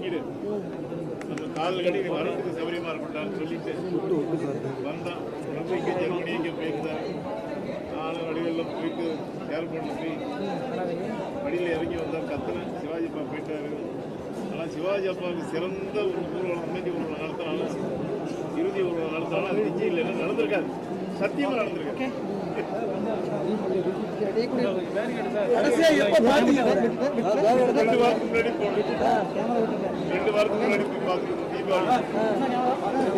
இறங்கிடு நம்ம காலில் கட்டி நீ வரத்துக்கு இருக்கட்டான்னு சொல்லிட்டு வந்தான் ரொம்ப இங்கே ஜெர்மனி இங்கே நானும் வடிவெல்லாம் போயிட்டு ஏர்போர்ட்டில் போய் வடியில் இறங்கி வந்தார் கத்துனேன் சிவாஜி அப்பா போயிட்டாரு. ஆனால் சிவாஜி அப்பாவுக்கு சிறந்த ஒரு ஊர்வலம் அமைதி ஊர்வலம் நடத்தினாலும் இறுதி ஊர்வலம் நடத்தினாலும் அது நிச்சயம் இல்லைன்னா நடந்திருக்காது. சத்தியமாக நடந்திருக்காது ரெண்டு வாரத்துக்கு முன்னாடி ரெண்டு வாரத்துக்கு முன்னாடி போய் பார்த்துருக்கோம் தீபாவளி.